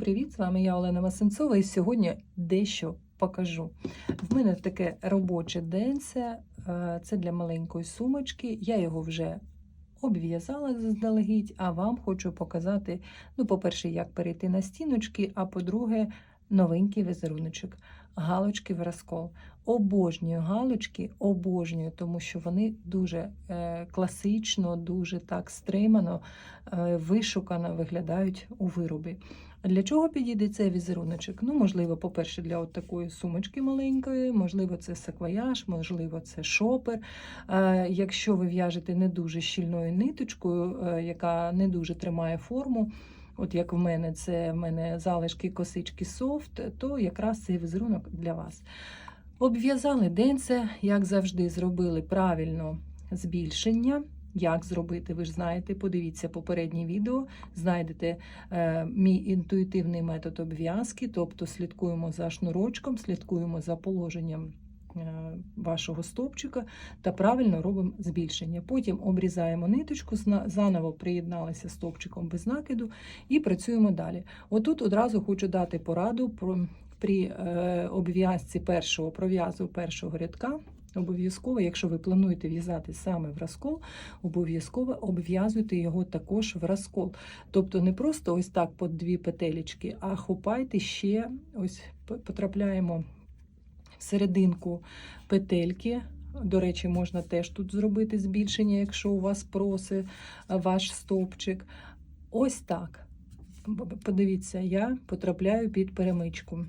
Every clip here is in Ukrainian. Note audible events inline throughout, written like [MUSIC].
Привіт, з вами я Олена Масенцова, і сьогодні дещо покажу. В мене таке робоче денце, е, це для маленької сумочки. Я його вже обв'язала заздалегідь, а вам хочу показати, ну, по-перше, як перейти на стіночки, а по-друге, новенький візеруночок. Галочки в розкол. Обожнюю галочки, обожнюю, тому що вони дуже е, класично, дуже так стримано, е, вишукано виглядають у виробі. Для чого підійде цей візеруночок? Ну, можливо, по-перше, для от такої сумочки маленької, можливо, це саквояж, можливо, це шопер. Е, Якщо ви в'яжете не дуже щільною ниточкою, яка не дуже тримає форму, от як в мене, це в мене залишки косички софт, то якраз цей візерунок для вас. Обв'язали денце, як завжди, зробили правильно збільшення. Як зробити, ви ж знаєте, подивіться попереднє відео, знайдете е, мій інтуїтивний метод обв'язки, тобто слідкуємо за шнурочком, слідкуємо за положенням вашого стовпчика та правильно робимо збільшення. Потім обрізаємо ниточку, заново приєдналися стовпчиком без накиду і працюємо далі. Отут одразу хочу дати пораду при е, обв'язці першого пров'язу першого рядка. Обов'язково, якщо ви плануєте в'язати саме в розкол, обов'язково обв'язуйте його також в розкол. Тобто не просто ось так по дві петелечки, а хопайте ще, ось потрапляємо серединку петельки. До речі, можна теж тут зробити збільшення, якщо у вас просить ваш стовпчик. Ось так. Подивіться, я потрапляю під перемичку.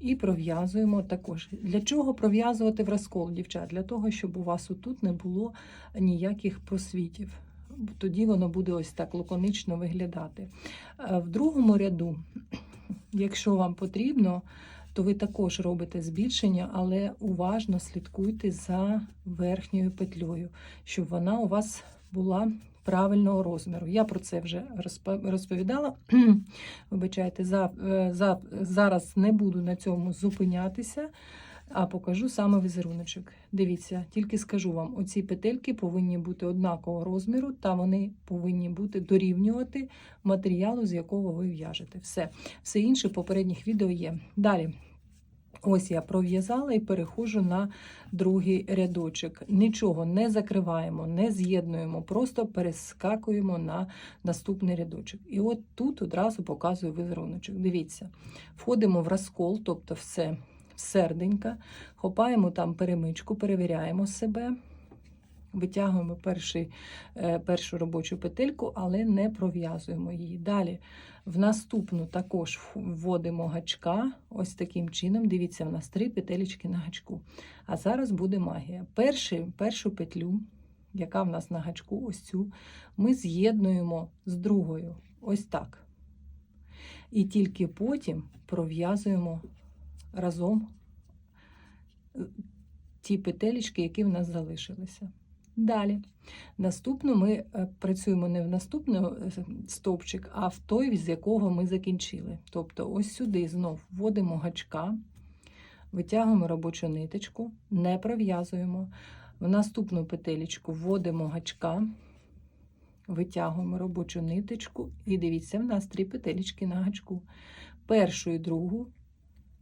І пров'язуємо також. Для чого пров'язувати в розкол, дівчат? Для того, щоб у вас отут не було ніяких просвітів. Тоді воно буде ось так лаконично виглядати. Е, В другому ряду, [CLEARS THROAT] якщо вам потрібно, то ви також робите збільшення, але уважно слідкуйте за верхньою петлею, щоб вона у вас була правильного розміру. Я про це вже розпо- розповідала. [CLEARS THROAT] Вибачайте, за, е, за, зараз не буду на цьому зупинятися, а покажу саме візеруночок. Дивіться, тільки скажу вам, оці петельки повинні бути однакового розміру, та вони повинні бути дорівнювати матеріалу, з якого ви в'яжете. Все, все інше в попередніх відео є. Далі. Ось я пров'язала і перехожу на другий рядочок. Нічого не закриваємо, не з'єднуємо, просто перескакуємо на наступний рядочок. І от тут одразу показую візеруночок. Дивіться, входимо в розкол, тобто все серденька, хопаємо там перемичку, перевіряємо себе. Витягуємо перший, е, першу робочу петельку, але не пров'язуємо її. Далі в наступну також вводимо гачка. Ось таким чином. Дивіться, в нас три петелечки на гачку. А зараз буде магія. Перший, першу петлю, яка в нас на гачку, ось цю, ми з'єднуємо з другою. Ось так. І тільки потім пров'язуємо разом е, ті петелечки, які в нас залишилися. Далі. Наступну ми е, працюємо не в наступний е, стовпчик, а в той, з якого ми закінчили. Тобто, ось сюди знов вводимо гачка, витягуємо робочу ниточку, не пров'язуємо. В наступну петелечку вводимо гачка, витягуємо робочу ниточку, і дивіться, в нас три петелечки на гачку. Першу і другу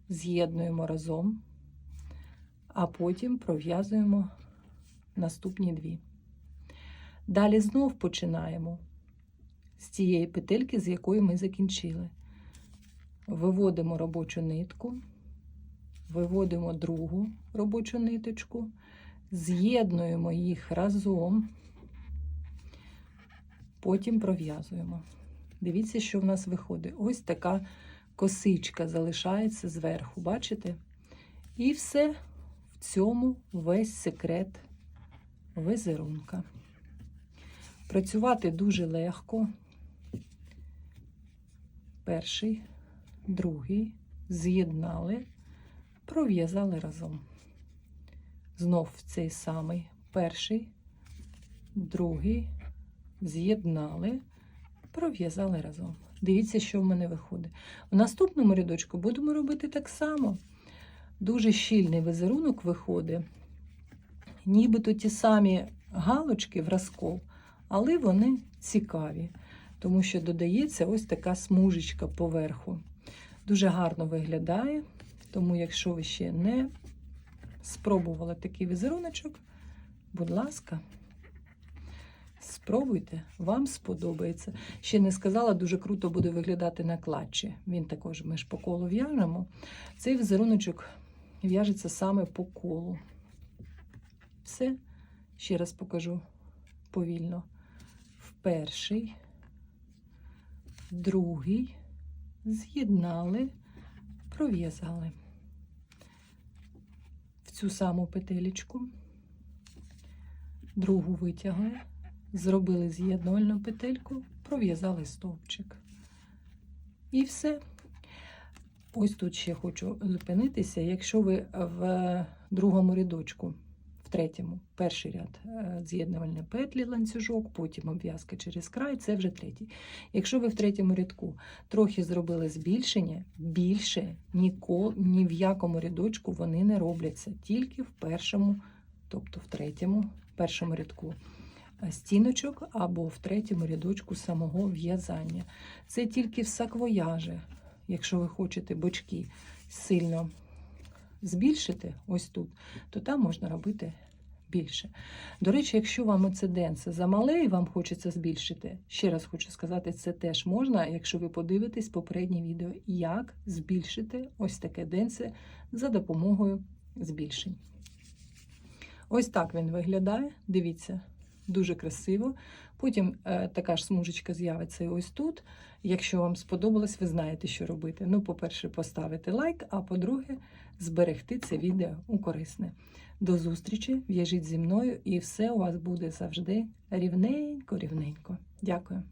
з'єднуємо разом, а потім пров'язуємо наступні дві. Далі знов починаємо з цієї петельки, з якої ми закінчили. Виводимо робочу нитку, виводимо другу робочу ниточку, з'єднуємо їх разом, потім пров'язуємо. Дивіться, що в нас виходить. Ось така косичка залишається зверху, бачите? І все в цьому весь секрет візерунка. Працювати дуже легко. Перший, другий, з'єднали, пров'язали разом. Знов цей самий перший, другий, з'єднали, пров'язали разом. Дивіться, що в мене виходить. В наступному рядочку будемо робити так само. Дуже щільний візерунок виходить нібито ті самі галочки в але вони цікаві. тому що додається ось така смужечка поверху. Дуже гарно виглядає, тому якщо ви ще не спробували такий візеруночок, будь ласка, спробуйте, вам сподобається. Ще не сказала, дуже круто буде виглядати на клатчі. Він також ми ж по колу в'яжемо. Цей візеруночок в'яжеться саме по колу. Все, ще раз покажу повільно. В перший, другий, з'єднали, пров'язали в цю саму петелечку, другу витягли, зробили з'єднувальну петельку, пров'язали стовпчик. І все. Ось тут ще хочу зупинитися. Якщо ви в другому рядочку, в третьому, перший ряд е, з'єднувальні петлі, ланцюжок, потім обв'язка через край, це вже третій. Якщо ви в третьому рядку трохи зробили збільшення, більше ніколи, ні в якому рядочку вони не робляться, тільки в першому, тобто в третьому, першому рядку е, стіночок або в третьому рядочку самого в'язання. Це тільки в саквояжі, якщо ви хочете бочки сильно збільшити, ось тут, то там можна робити більше. До речі, якщо вам денце замале і вам хочеться збільшити, ще раз хочу сказати, це теж можна, якщо ви подивитесь попереднє відео, як збільшити ось таке денце за допомогою збільшень. Ось так він виглядає. Дивіться, дуже красиво. Потім е, така ж смужечка з'явиться ось тут. Якщо вам сподобалось, ви знаєте, що робити. Ну, по-перше, поставити лайк, а по-друге, зберегти це відео у корисне. До зустрічі, в'яжіть зі мною, і все у вас буде завжди рівненько-рівненько. Дякую.